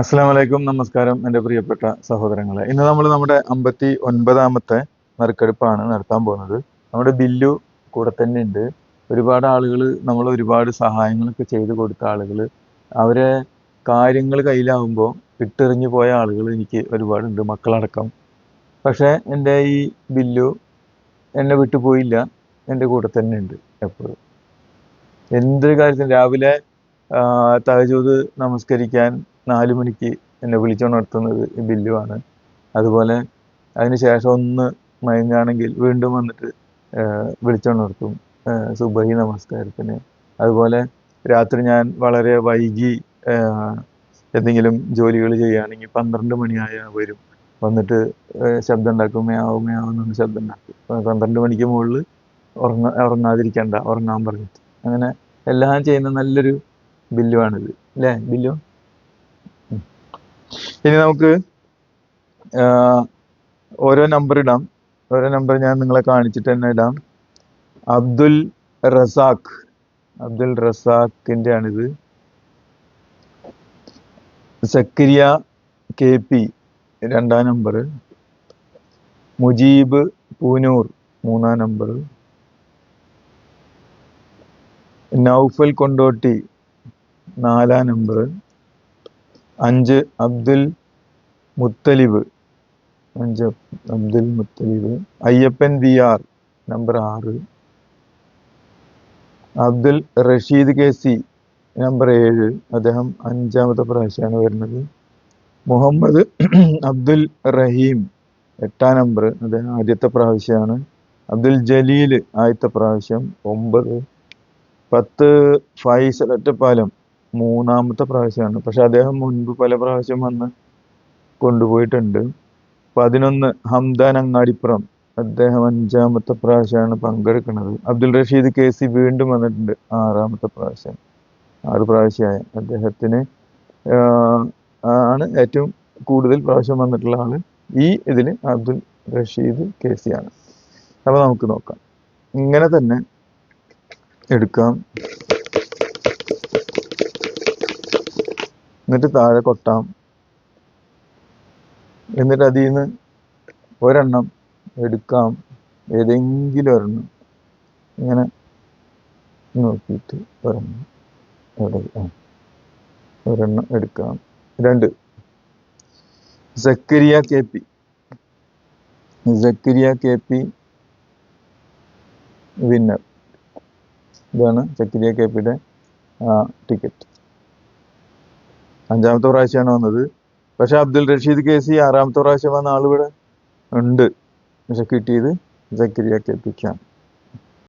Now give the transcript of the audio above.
അസ്സാം വലൈക്കും നമസ്കാരം. എന്റെ പ്രിയപ്പെട്ട സഹോദരങ്ങളെ ഇന്ന് നമ്മൾ നമ്മുടെ അമ്പത്തി ഒൻപതാമത്തെ നറുക്കെടുപ്പാണ് നടത്താൻ പോകുന്നത്. നമ്മുടെ ബില്ലു കൂടെ തന്നെ ഉണ്ട്. ഒരുപാട് ആളുകൾ നമ്മൾ ഒരുപാട് സഹായങ്ങളൊക്കെ ചെയ്തു കൊടുത്ത ആളുകൾ അവരെ കാര്യങ്ങൾ കയ്യിലാവുമ്പോൾ വിട്ടെറിഞ്ഞു പോയ ആളുകൾ എനിക്ക് ഒരുപാടുണ്ട് മക്കളടക്കം. പക്ഷേ എന്റെ ഈ ബില്ലു എന്നെ വിട്ടു പോയില്ല എന്റെ കൂടെ തന്നെ ഉണ്ട് എപ്പോഴും. എന്തൊരു കാര്യത്തിനും രാവിലെ തഹജൂദ് നമസ്കരിക്കാൻ നാല് മണിക്ക് എന്നെ വിളിച്ചുണർത്തുന്നത് ഈ ബില്ലുവാണ്. അതുപോലെ അതിന് ശേഷം ഒന്ന് മയങ്ങാണെങ്കിൽ വീണ്ടും വന്നിട്ട് വിളിച്ചുണർത്തും സുബഹി നമസ്കാരത്തിന്. അതുപോലെ രാത്രി ഞാൻ വളരെ വൈകി എന്തെങ്കിലും ജോലികൾ ചെയ്യുകയാണെങ്കിൽ പന്ത്രണ്ട് മണിയായ വരും. വന്നിട്ട് ശബ്ദം ഉണ്ടാക്കും മേയാവും മേയാവും എന്ന് ശബ്ദം ഉണ്ടാക്കും പന്ത്രണ്ട് മണിക്ക് മുകളിൽ ഉറങ്ങ ഉറങ്ങാതിരിക്കണ്ട ഉറങ്ങാൻ പറഞ്ഞിട്ട്. അങ്ങനെ എല്ലാം ചെയ്യുന്ന നല്ലൊരു ബില്ലുവാണിത്. അല്ലേ ബില്ലു? ഇനി നമുക്ക് ഓരോ നമ്പർ ഇടാം. ഓരോ നമ്പർ ഞാൻ നിങ്ങളെ കാണിച്ചിട്ട് തന്നെ ഇടാം. അബ്ദുൽ റസാഖ്. അബ്ദുൽ റസാഖിന്റെ ആണിത് സക്കരിയ കെ പി രണ്ടാം നമ്പർ മുജീബ് പൂനൂർ മൂന്നാം നമ്പർ നൗഫൽ കൊണ്ടോട്ടി നാലാം നമ്പർ അഞ്ച് അബ്ദുൽ മുത്തലിബ്. അഞ്ച് Abdul Muthalib. Ayyappan V R number ആറ്. Abdul Rasheed K C number ഏഴ്. അദ്ദേഹം അഞ്ചാമത്തെ പ്രാവശ്യമാണ് വരുന്നത്. മുഹമ്മദ് അബ്ദുൽ റഹീം എട്ടാം നമ്പർ അദ്ദേഹം ആദ്യത്തെ പ്രാവശ്യമാണ് അബ്ദുൽ ജലീൽ ആദ്യത്തെ പ്രാവശ്യം ഒമ്പത്. പത്ത് ഫൈസൽ ഒറ്റപ്പാലം മൂന്നാമത്തെ പ്രാവശ്യമാണ്. പക്ഷെ അദ്ദേഹം മുൻപ് പല പ്രാവശ്യം വന്ന് കൊണ്ടുപോയിട്ടുണ്ട്. പതിനൊന്ന് ഹംദാൻ അങ്ങാടിപ്പുറം അദ്ദേഹം അഞ്ചാമത്തെ പ്രാവശ്യമാണ് പങ്കെടുക്കുന്നത്. അബ്ദുൽ റഷീദ് കെ സി വീണ്ടും വന്നിട്ടുണ്ട് ആറാമത്തെ പ്രാവശ്യം. ആറ് പ്രാവശ്യമായ അദ്ദേഹത്തിന് ആണ് ഏറ്റവും കൂടുതൽ പ്രാവശ്യം വന്നിട്ടുള്ള ആൾ ഈ ഇതിൽ അബ്ദുൽ റഷീദ് കെ സി ആണ് അപ്പോൾ നമുക്ക് നോക്കാം. ഇങ്ങനെ തന്നെ എടുക്കാം. എന്നിട്ട് താഴെ കൊട്ടാം. എന്നിട്ട് അതിൽ നിന്ന് ഒരെണ്ണം എടുക്കാം. ഏതെങ്കിലും ഒരെണ്ണം. ഇങ്ങനെ നോക്കിയിട്ട് ഒരെണ്ണം എവിടെ? ഒരെണ്ണം എടുക്കാം. രണ്ട്. Zakariya K P. Zakariya K P winner ഇതാണ് സക്കരിയ കെ പിയുടെ ടിക്കറ്റ് അഞ്ചാമത്തെ പ്രാവശ്യമാണ് വന്നത്. പക്ഷെ അബ്ദുൽ റഷീദ് കെ ആറാമത്തെ പ്രാവശ്യം വന്ന ആളിവിടെ ഉണ്ട്. പക്ഷെ കിട്ടിയത് സക്കരിയ കെ പിക്കാണ്